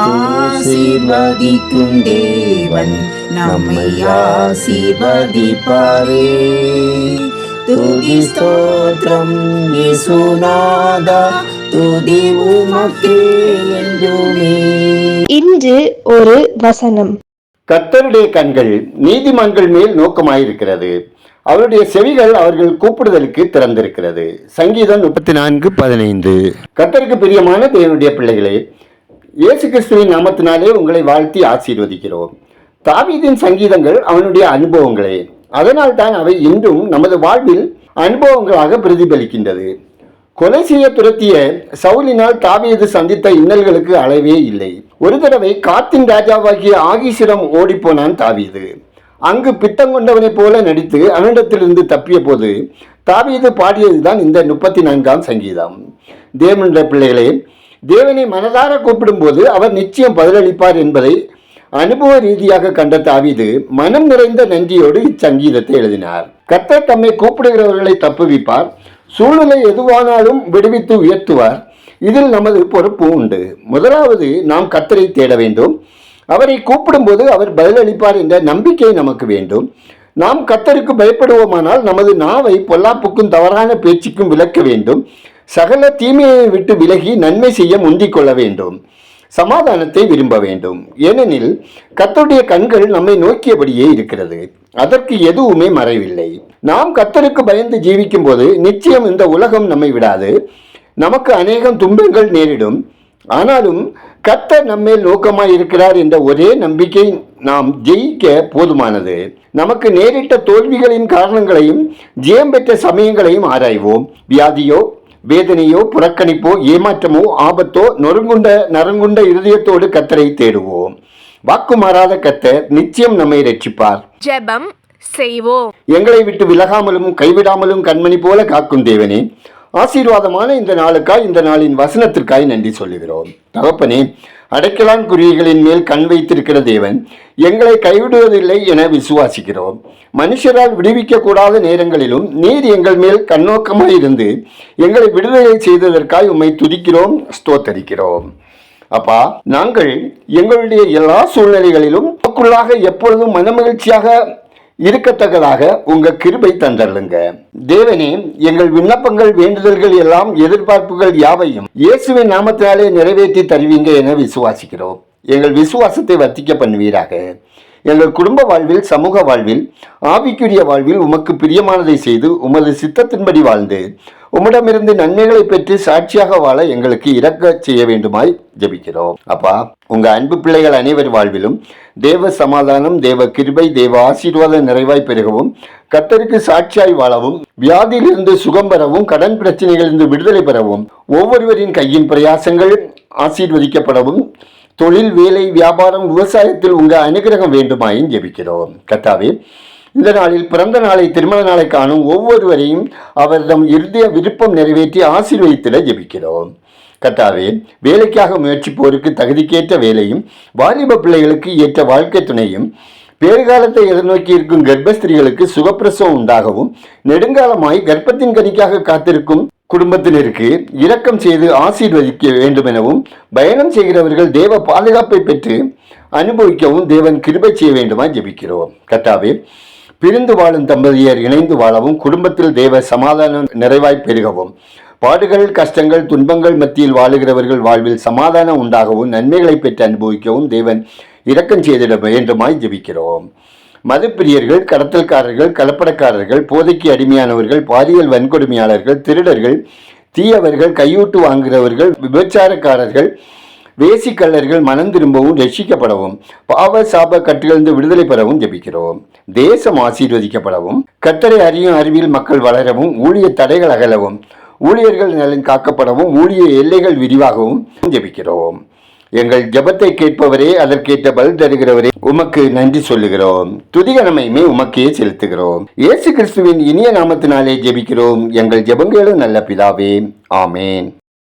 ஆசீர்வதிக்கும் தேவன் நம்மை ஆசீர்வதிப்பாரே. துதி ஸ்தோத்திரம் இயேசுநாதா துதி உமக்கே என்றுமே. இன்று ஒரு வசனம். கர்த்தருடைய கண்கள் நீதிமான்கள் மேல் நோக்கமாயிருக்கிறது. அவருடைய செவிகள் அவர்கள் கூப்பிடுதலுக்கு திறந்திருக்கிறது. சங்கீதம் முப்பத்தி நான்கு பதினைந்து. கர்த்தருக்கு பிரியமான தேவனுடைய பிள்ளைகளே இயேசு கிறிஸ்துவின் நாமத்தினாலே உங்களை வாழ்த்தி ஆசீர்வதிக்கிறோம். தாவீதின் சங்கீதங்கள் அவனுடைய அனுபவங்களே. அதனால் தான் அவை இன்றும் நமது வாழ்வில் அனுபவங்களாக பிரதிபலிக்கின்றது. கொலை செய்ய துரத்திய சவுலினால் தாவீது சந்தித்த இன்னல்களுக்கு அளவே இல்லை. ஒரு தடவை காத்தின் ராஜாவாகிய ஆகீசிடம் ஓடிப்போனான் தாவீது. அங்கு பித்தம் கொண்டவனைப் போல நடித்து அவனிடத்திலிருந்து தப்பிய போது தாவீது பாடியதுதான் இந்த முப்பத்தி நான்காம் சங்கீதம். தேவனுடைய பிள்ளைகளே தேவனை மனதார கூப்பிடும்போது அவர் நிச்சயம் பதிலளிப்பார் என்பதை அனுபவ ரீதியாக கண்ட தாவிது மனம் நிறைந்த நன்றியோடு இச்சங்கீதத்தை எழுதினார். கர்த்தர் தம்மை கூப்பிடுகிறவர்களை தப்புவிப்பார். சூழ்நிலை எதுவானாலும் விடுவித்து உயர்த்துவார். இதில் நமது பொறுப்பு உண்டு. முதலாவது நாம் கத்தரை தேட வேண்டும். அவரை கூப்பிடும்போது அவர் பதிலளிப்பார் என்ற நம்பிக்கை நமக்கு வேண்டும். நாம் கத்தருக்கு பயப்படுவோமானால் நமது நாவை பொல்லாப்புக்கும் தவறான பேச்சுக்கும் விளக்க வேண்டும். சகல தீமையை விட்டு விலகி நன்மை செய்ய முந்திக் கொள்ள வேண்டும். சமாதானத்தை விரும்ப வேண்டும். ஏனெனில் கத்தருடைய கண்கள் நம்மை நோக்கியபடியே இருக்கிறது. அதற்கு எதுவுமே மறைவில்லை. நாம் கத்தருக்கு பயந்து ஜீவிக்கும் போது நிச்சயம் இந்த உலகம் நம்மை விடாது. நமக்கு அநேகம் துன்பங்கள் நேரிடும். ஆனாலும் கத்தர் நம்மேல் நோக்கமாக இருக்கிறார் என்ற ஒரே நம்பிக்கை நாம் ஜெயிக்க போதுமானது. நமக்கு நேரிட்ட தோல்விகளின் காரணங்களையும் ஜெயம் பெற்ற சமயங்களையும் ஆராய்வோம். வியாதியோ வேதனையோ புறக்கணிப்போ ஏமாற்றமோ ஆபத்தோ நொறுங்குண்ட நறுங்குண்ட இருதயத்தோடு கத்தரை தேடுவோம். வாக்கு மாறாத கத்தர் நிச்சயம் நம்மை ரட்சிப்பார் ஜெபம் செய்வோம். எங்களை விட்டு விலகாமலும் கைவிடாமலும் கண்மணி போல காக்கும் தேவனே ஆசீர்வாதமான இந்த நாளுக்காய் இந்த நாளின் வசனத்திற்காய் நன்றி சொல்லுகிறோம். தகப்பனே அடைக்கலான் குருவிகளின் மேல் கண் வைத்திருக்கிற தேவன் எங்களை கைவிடுவதில்லை என விசுவாசிக்கிறோம். மனுஷரால் விடுவிக்க கூடாத நேரங்களிலும் நீர் எங்கள் மேல் கண்ணோக்கமாக இருந்து எங்களை விடுதலை செய்ததற்காய் உம்மை துதிக்கிறோம் ஸ்தோத்தரிக்கிறோம். அப்பா நாங்கள் எங்களுடைய எல்லா சூழ்நிலைகளிலும் நமக்குள்ளாக எப்பொழுதும் மனமகிழ்ச்சியாக இருக்கத்தக்கதாக உங்க கிருபை தந்தருளுங்க. தேவனே எங்கள் விண்ணப்பங்கள் வேண்டுதல்கள் எல்லாம் எதிர்பார்ப்புகள் யாவையும் இயேசுவின் நாமத்தினாலே நிறைவேற்றி தருவீங்க என விசுவாசிக்கிறோம். எங்கள் விசுவாசத்தை வர்த்திக்க பண்ணுவீராக. எங்கள் குடும்ப வாழ்வில் சமூக வாழ்வில் ஆவிக்குரிய வாழ்வில் உமக்கு பிரியமானதை செய்து உமது சித்தத்தின்படி வாழ்ந்து உம்மிடமிருந்து நன்மைகளை பெற்று சாட்சியாக வாழ எங்களுக்கு இறக்க செய்ய வேண்டுமாய் ஜெபிக்கிறோம். அப்பா உங்க அன்பு பிள்ளைகள் அனைவர் வாழ்விலும் தேவ சமாதானம் தேவ கிருபை தேவ ஆசீர்வாத நிறைவாய் பெருகவும் கத்தருக்கு சாட்சியாய் வாழவும் வியாதியிலிருந்து சுகம் பெறவும் கடன் பிரச்சனைகளிலிருந்து விடுதலை பெறவும் ஒவ்வொருவரின் கையின் பிரயாசங்கள் ஆசீர்வதிக்கப்படவும் தொழில் வேலை வியாபாரம் விவசாயத்தில் உங்கள் அனுகிரகம் வேண்டுமாயின் ஜெபிக்கிறோம். கத்தாவே இந்த நாளில் பிறந்த நாளை திருமண நாளை காணும் ஒவ்வொருவரையும் அவரிடம் இருதய விருப்பம் நிறைவேற்றி ஆசீர்வதித்திட ஜெபிக்கிறோம். கத்தாவே வேலைக்காக முயற்சிப்போருக்கு தகுதிக்கேற்ற வேலையும் வாலிப பிள்ளைகளுக்கு ஏற்ற வாழ்க்கை துணையும் பேறுகாலத்தை எதிர்நோக்கி இருக்கும் கர்ப்பஸ்திரிகளுக்கு சுகப்பிரசவம் உண்டாகவும் நெடுங்காலமாய் கர்ப்பத்தின் கனிக்காக காத்திருக்கும் குடும்பத்தினருக்கு இரக்கம் செய்து ஆசீர்வதிக்க வேண்டும் எனவும் பயணம் செய்கிறவர்கள் தேவ பாதுகாப்பை பெற்று அனுபவிக்கவும் தேவன் கிருபை செய்ய வேண்டுமா ஜெபிக்கிறோம். கட்டாவே பிரிந்து வாழும் தம்பதியர் இணைந்து வாழவும் குடும்பத்தில் தேவ சமாதானம் நிறைவாய் பெருகவும். பாடுகள் கஷ்டங்கள் துன்பங்கள் மத்தியில் வாழுகிறவர்கள் வாழ்வில் சமாதானம் உண்டாகவும் நன்மைகளை பெற்று அனுபவிக்கவும் தேவன் இரக்கம் செய்திட வேண்டுமாய் ஜெபிக்கிறோம். மதுப்பிரியர்கள் கடத்தல்காரர்கள் கலப்படக்காரர்கள் போதைக்கு அடிமையானவர்கள் பாலியல் வன்கொடுமையாளர்கள் திருடர்கள் தீயவர்கள் கையூட்டு வாங்குகிறவர்கள் விபச்சாரக்காரர்கள் வேசிக்கல்லர்கள் மனம் திரும்பவும் ரட்சிக்கப்படவும் பாவ சாப கட்டுகளிலிருந்து விடுதலை பெறவும் ஜபிக்கிறோம். தேசம் ஆசீர்வதிக்கப்படவும் கத்தரை அறியும் அறிவில் மக்கள் வளரவும் ஊழிய தடைகள் அகலவும் ஊழியர்கள் நலன் காக்கப்படவும் ஊழிய எல்லைகள் விரிவாகவும் ஜெபிக்கிறோம். எங்கள் ஜபத்தை கேட்பவரே அதற்கேற்ற பதில் தருகிறவரே உமக்கு நன்றி சொல்லுகிறோம். துதிகனமையுமே உமக்கே செலுத்துகிறோம். இயேசு கிறிஸ்துவின் இனிய நாமத்தினாலே ஜெபிக்கிறோம். எங்கள் ஜெபங்களும் நல்ல பிதாவே. ஆமேன்.